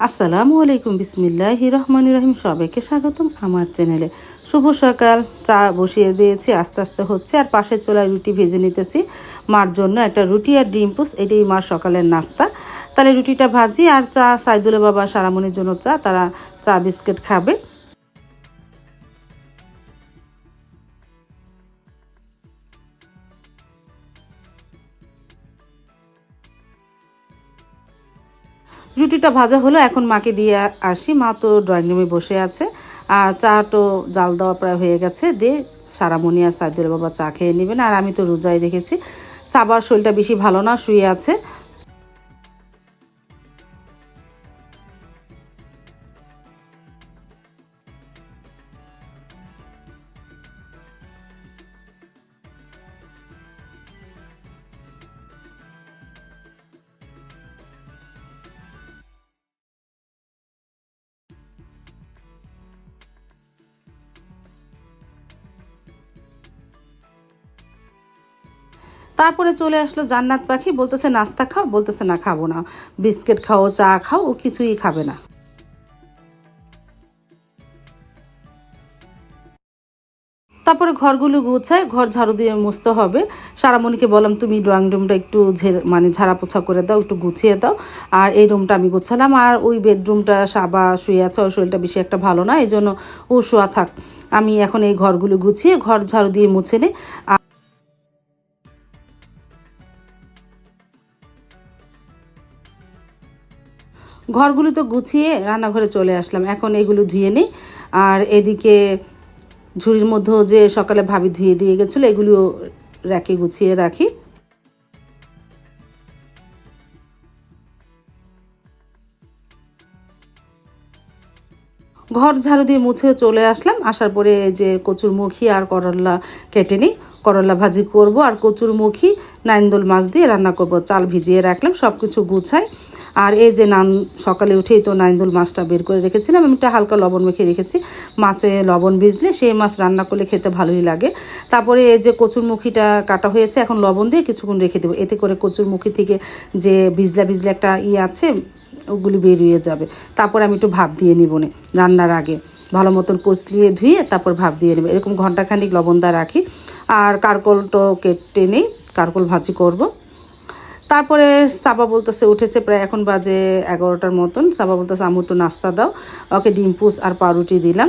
আসসালামু আলাইকুম বিসমিল্লাহ রহমান রহিম। সবাইকে স্বাগতম আমার চ্যানেলে। শুভ সকাল, চা বসিয়ে দিয়েছি, আস্তে আস্তে হচ্ছে, আর পাশে চোলা রুটি ভেজে নিতেছি। মার জন্য একটা রুটি আর ডিম পুস, এটাই মার সকালের নাস্তা। তাহলে রুটিটা ভাজি, আর চা সাইদুল বাবা সারামনির জন্য চা, তারা চা বিস্কিট খাবে। রুটিটা ভাজা হলো, এখন মাকে দিয়ে আসি। মা তো ড্রয়িং রুমে বসে আছে। আর চা তো জাল দেওয়া প্রায় হয়ে গেছে। দিয়ে সারামণি আর সাইদুল বাবা চা খেয়ে নেবেন। আর আমি তো রোজাই রেখেছি। সাবার শরীরটা বেশি ভালো না, শুয়ে আছে। তারপরে চলে আসলো জান্নাত পাখি, বলতেছে, নাস্তা খাও, বলতেছে, না, খাব না। বিস্কিট খাও, চা খাও, ও কিছুই খাবে না। তারপরে ঘরগুলো গুছায়, ঘর ঝাড়ু দিয়ে মুছতে হবে। সারামণিকে বললাম, তুমি ড্রয়িং রুমটা একটু মানে ঝাড়া পোছা করে দাও, একটু গুছিয়ে দাও। আর এই রুমটা আমি গুছালাম। আর ওই বেডরুমটা সাবা শুয়ে আছে, ওর শরীরটা বেশি একটা ভালো না, এই জন্য ও শোয়া থাক। আমি এখন এই ঘরগুলো গুছিয়ে, ঘর ঝাড়ু দিয়ে মুছে নিই। ঘরগুলো তো গুছিয়ে রান্নাঘরে চলে আসলাম। এখন এগুলো ধুয়ে নিই। আর এদিকে ঝুড়ির মধ্যেও যে সকালে ভাবি ধুয়ে দিয়ে গেছিল, এগুলো র্যাকে গুছিয়ে রাখি। ঘর ঝাড়ু দিয়ে মুছে চলে আসলাম। আসার পরে যে কচুর মুখি আর করলা কেটে নিই। করলা ভাজি করব। আর কচুর মুখি নাইন্দোল মাছ দিয়ে রান্না করব। চাল ভিজিয়ে রাখলাম। সব কিছু গুছাই আর এই যে নান সকালে উঠেই তো নাইন্দুল মাছটা বের করে রেখেছিলাম, আমি একটা হালকা লবণ মেখে রেখেছি। মাছে লবণ ভিজলে সেই মাছ রান্না করলে খেতে ভালোই লাগে। তারপরে এই যে কচুরমুখিটা কাটা হয়েছে, এখন লবণ দিয়ে কিছুক্ষণ রেখে দেবো। এতে করে কচুরমুখি থেকে যে ভিজলা ভিজলা একটা ই আছে, ওগুলি বেরিয়ে যাবে। তারপর আমি একটু ভাব দিয়ে নিব নে রান্নার আগে। ভালো মতন কচলিয়ে ধুয়ে তারপর ভাব দিয়ে নেবে। এরকম ঘন্টাখানিক লবণ দা রাখি। আর কারকলটো কেটে নেই, কারকল ভাজি করব। তারপরে সাবা বলতেছে, উঠেছে প্রায় এখন বাজে এগারোটার মতন। সাবা বলতেছে, আমু তো নাস্তা দাও। ওকে ডিম পুষ আর পাউরুটি দিলাম।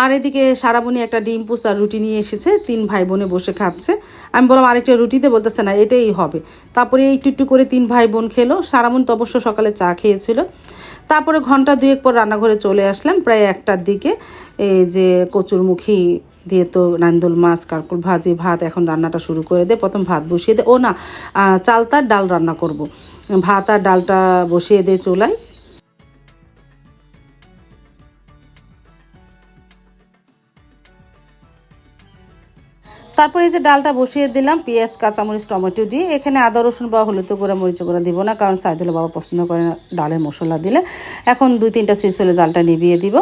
আর এদিকে সারাবনি একটা ডিম পুস আর রুটি নিয়ে এসেছে, তিন ভাই বোনে বসে খাচ্ছে। আমি বললাম, আরেকটা রুটিতে বলতেছে না, এটাই হবে। তারপরে একটু একটু করে তিন ভাই বোন খেলো। সারাবন তো অবশ্য সকালে চা খেয়েছিল। তারপরে ঘণ্টা দুয়েক পর রান্নাঘরে চলে আসলাম, প্রায় একটার দিকে। এই যে কচুরমুখী দিয়ে তো নান্দুল মাছ কারকুল ভাজি, ভাত, এখন রান্নাটা শুরু করে দে, প্রথম ভাত বসিয়ে দে। ও না চালতার ডাল রান্না করব। ভাত আর ডালটা বসিয়ে দে চুলায়। তারপরে এই যে ডালটা বসিয়ে দিলাম, পেঁয়াজ, কাঁচামরিচ, টমেটো দিয়ে। এখানে আদা, রসুন বা হলুদ গুঁড়া, মরিচ গুঁড়া দিব না, কারণ সাইদুল বাবা পছন্দ করে না ডালের মশলা দিলে। এখন দুই তিনটা সিস হলে জালটা নিভিয়ে দিব।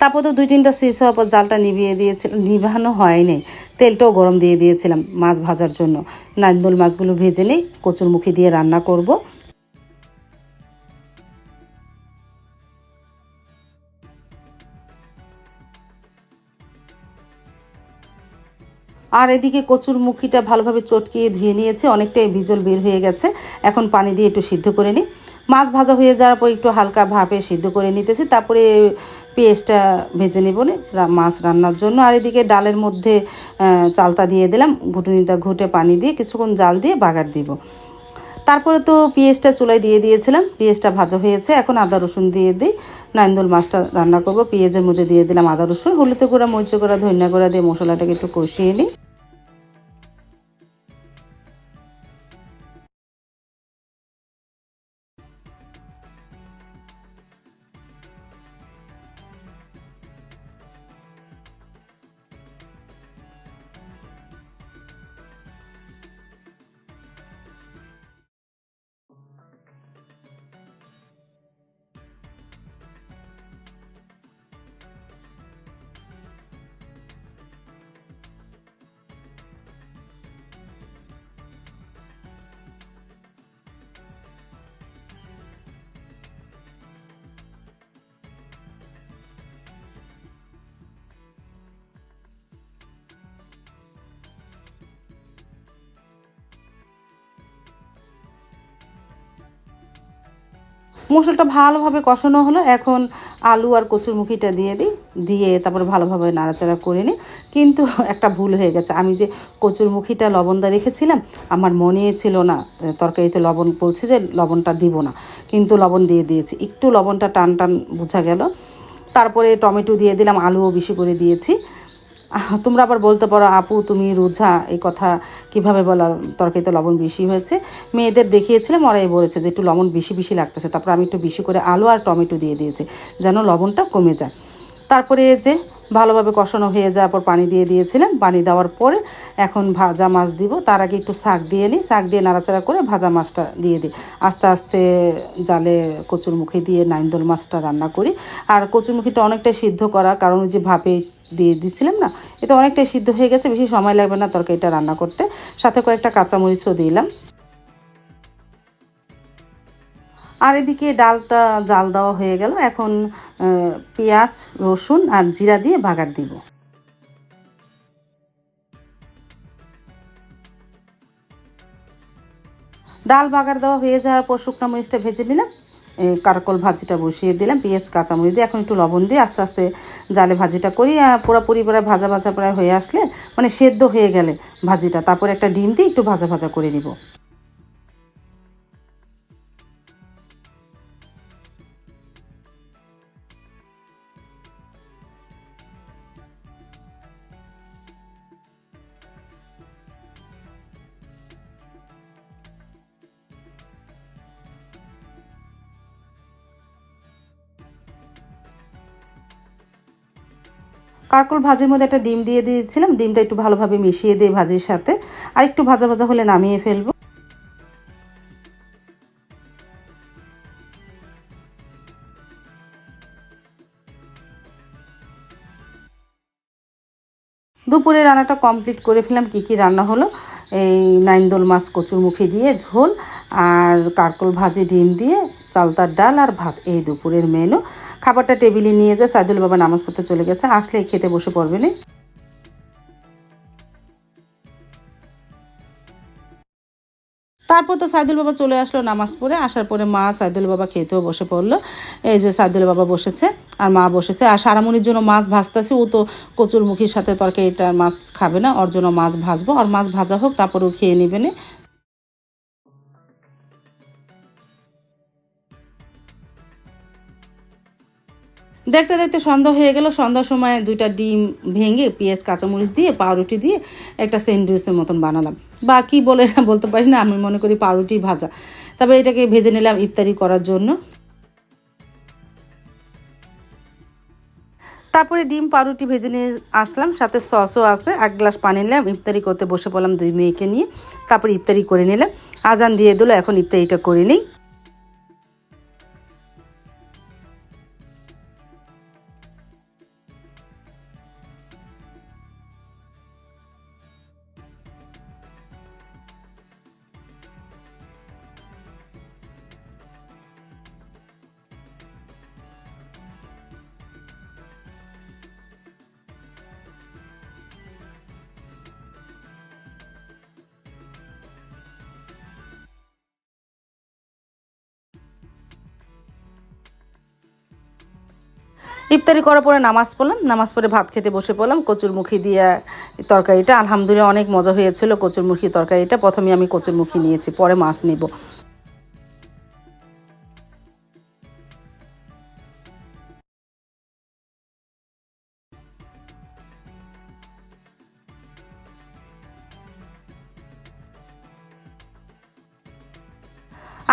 তারপর তো দুই তিনটা সিস হওয়ার পর জালটা নিভিয়ে দিয়েছিলাম নিভানো হয়নি। তেলটাও গরম দিয়ে দিয়েছিলাম মাছ ভাজার জন্য। নান্দুল মাছগুলো ভেজে নিই, কচুরমুখী দিয়ে রান্না করব। আর এদিকে কচুর মুখিটা ভালোভাবে চটকিয়ে ধুয়ে নিয়েছে, অনেকটাই ভিজল বের হয়ে গেছে। এখন পানি দিয়ে একটু সিদ্ধ করে নিই। মাছ ভাজা হয়ে যাওয়ার পর একটু হালকা ভাপে সিদ্ধ করে নিতেছি। তারপরে পেস্টটা ভেজে নেব মাছ রান্নার জন্য। আর এদিকে ডালের মধ্যে চালতা দিয়ে দিলাম। ঘুটুনিটা ঘুটে পানি দিয়ে কিছুক্ষণ জাল দিয়ে বাগার দিব। তারপরে তো পেঁয়াজটা চুলায় দিয়ে দিয়েছিলাম, পেঁয়াজটা ভাজা হয়েছে, এখন আদা রসুন দিয়ে দিই। নাইন্দুল মাছটা রান্না করব, পেঁয়াজের মধ্যে দিয়ে দিলাম আদা রসুন, হলুদ গুঁড়া মরিচ গুঁড়া, ধনিয়া গুঁড়া দিয়ে মশলাটাকে একটু কষিয়ে নিই। মশলাটা ভালোভাবে কষানো হলো। এখন আলু আর কচুরমুখিটা দিয়ে দিই। দিয়ে তারপরে ভালোভাবে নাড়াচাড়া করে নিই। কিন্তু একটা ভুল হয়ে গেছে। আমি যে কচুরমুখিটা লবণদা রেখেছিলাম, আমার মনে ছিল না তরকারিতে লবণ বলছে যে লবণটা দিব না। কিন্তু লবণ দিয়ে দিয়েছি। একটু লবণটা টান টান বোঝা গেল। তারপরে টমেটো দিয়ে দিলাম, আলুও বেশি করে দিয়েছি। তোমরা আবার বলতে পারো, আপু, তুমি রুঝা এই কথা কীভাবে বলা, তরকারিতে লবণ বেশি হয়েছে? মেয়েদের দেখিয়েছিলাম, ওরাই বলেছে যে একটু লবণ বেশি বেশি লাগতেছে। তারপর আমি একটু বেশি করে আলু আর টমেটো দিয়ে দিয়েছি, যেন লবণটা কমে যায়। তারপরে যে ভালোভাবে কষানো হয়ে যাওয়ার পর পানি দিয়ে দিয়েছিলাম। পানি দেওয়ার পরে এখন ভাজা মাছ দিব। তার আগে একটু শাক দিয়ে নিই। শাক দিয়ে নাড়াচাড়া করে ভাজা মাছটা দিয়ে দিই। আস্তে আস্তে জালে কচুর মুখে দিয়ে নাইন্দল মাছটা রান্না করি। আর কচুরমুখিটা অনেকটাই সিদ্ধ করা, কারণ যে ভাপে দিয়ে দিচ্ছিলাম না। এটা অনেকটাই সিদ্ধ হয়ে গেছে, বেশি সময় লাগবে না তরকারিটা রান্না করতে। সাথে কয়েকটা কাঁচামরিচও দিলাম। আর এদিকে ডালটা জাল দেওয়া হয়ে গেল। এখন পেঁয়াজ, রসুন আর জিরা দিয়ে বাগার দিব। ডাল বাগার দেওয়া হয়ে যাওয়ার পর শুকনো মরিচটা ভেজে নিলাম। কারকল ভাজিটা বসিয়ে দিলাম, পেঁয়াজ, কাঁচামরিচ দিয়ে এখন একটু লবণ দিয়ে আস্তে আস্তে জালে ভাজিটা করি। পুরোপুরি প্রায় ভাজা ভাজা প্রায় হয়ে আসলে মানে সেদ্ধ হয়ে গেলে ভাজিটা। তারপর একটা ডিম দিয়ে একটু ভাজা ভাজা করে নিব। কারকল ভাজির মধ্যে একটা ডিম দিয়ে দিয়েছিলাম। ডিমটা একটু ভালোভাবে মিশিয়ে দিয়ে ভাজির সাথে। আর একটু ভাজা ভাজা হলে নামিয়ে ফেলব। দুপুরে রান্নাটা কমপ্লিট করে ফেলাম কী কী রান্না হলো? এই নাইন্দোল মাছ, কচুর মুখে দিয়ে ঝোল আর কারকল ভাজি, ডিম দিয়ে চালতার ডাল আর ভাত। এই দুপুরের মেনু খাবারটা টেবিলে নিয়ে যায় সাইদুল বাবা নামাজ পড়তে চলে গেছে আসলে খেতে বসে পড়বে না। তারপর তো সাইদুল বাবা চলে আসলো নামাজ পড়ে, আসার পরে মা সাইদুল বাবা খেতেও বসে পড়ল। এই যে সাইদুল বাবা বসেছে, আর মা বসেছে। আর সারামণির জন্য মাছ ভাজতেছে, ও তো কচুর মুখির সাথে তরকারিটা মাছ খাবে না, ওর জন্য মাছ ভাজবো। আর মাছ ভাজা হোক, তারপর ও খেয়ে নেবে না। দেখতে দেখতে সন্ধ্যা হয়ে গেল। সন্ধ্যার সময় দুইটা ডিম ভেঙে পেঁয়াজ, কাঁচামরিচ দিয়ে, পাউরুটি দিয়ে একটা স্যান্ডউইচের মতন বানালাম। বা কী বলে না বলতে পারি না, আমি মনে করি পাউরুটি ভাজা। তবে এটাকে ভেজে নিলাম ইফতারি করার জন্য। তারপরে ডিম, পাউরুটি ভেজে নিয়ে আসলাম। সাথে সসও আছে। এক গ্লাস পানি নিলাম, ইফতারি করতে বসে পড়লাম দুই মেয়েকে নিয়ে। তারপরে ইফতারি করে নিলাম। আজান দিয়ে দিল, এখন ইফতারিটা করে নিই। ইফতারি করার পরে নামাজ পড়লাম, নামাজ পড়ে ভাত খেতে বসে পড়লাম, কচুরমুখী দিয়ে তরকারিটা। আলহামদুলিল্লাহ অনেক মজা হয়েছিল কচুরমুখী তরকারিটা। প্রথমে আমি কচুরমুখী নিয়েছি, পরে মাছ নিব।